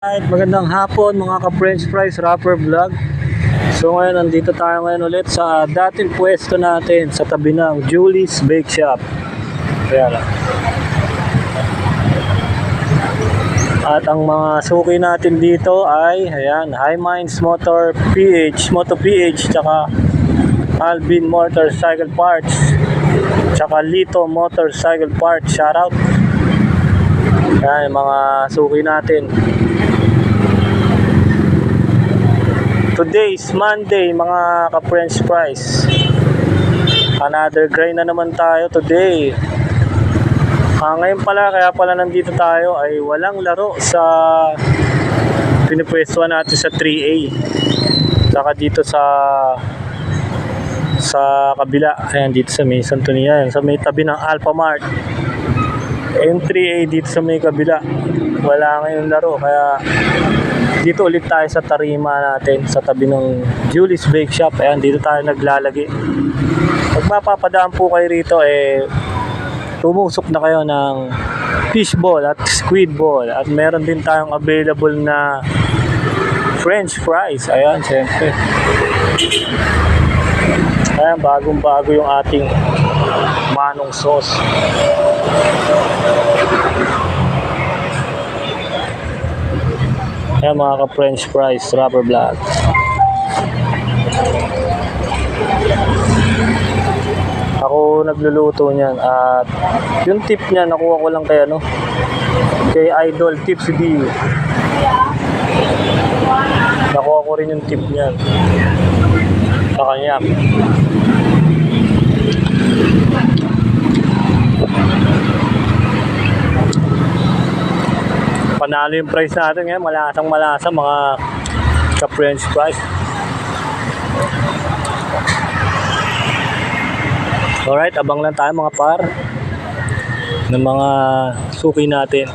Alright, magandang hapon mga ka-French fries rapper vlog. So ngayon, nandito tayo ngayon ulit sa dating pwesto natin sa tabi ng Julie's Bake Shop. Kaya. At ang mga suki natin dito ay, ayan, High Minds Motor PH, Moto PH, tsaka Alvin Motorcycle Parts, tsaka Lito Motorcycle Parts. Shoutout. Yan, mga suki natin. Today is Monday, mga ka-French fries. Another grind na naman tayo today. Ah, ngayon pala, kaya pala nandito tayo ay walang laro sa pinipwestuhan natin sa 3A. Saka dito sa sa kabila, ayan dito sa may Santonia, yan, sa may tabi ng Alpha Mart. Eh, Yung 3A dito sa may kabila, wala ngayon laro, kaya dito ulit tayo sa tarima natin sa tabi ng Julie's Bake Shop. Ayan, dito tayo naglalagi. Pag mapapadaan po kayo rito, eh, tumusok na kayo ng fishball at squid ball. At meron din tayong available na French fries. Ayan, syempre. Ayan, bagong bago yung ating manong sauce. Ayan mga ka-French fries, rubber black. Ako nagluluto niyan at yung tip niya nakuha ko lang kay ano kay Idol Tips D. Nakuha ko rin yung tip niyan sa kanya. Panalo yung price natin ngayon, malasang malasa mga ka-French fries. Alright, abang lang tayo mga par ng mga suki natin.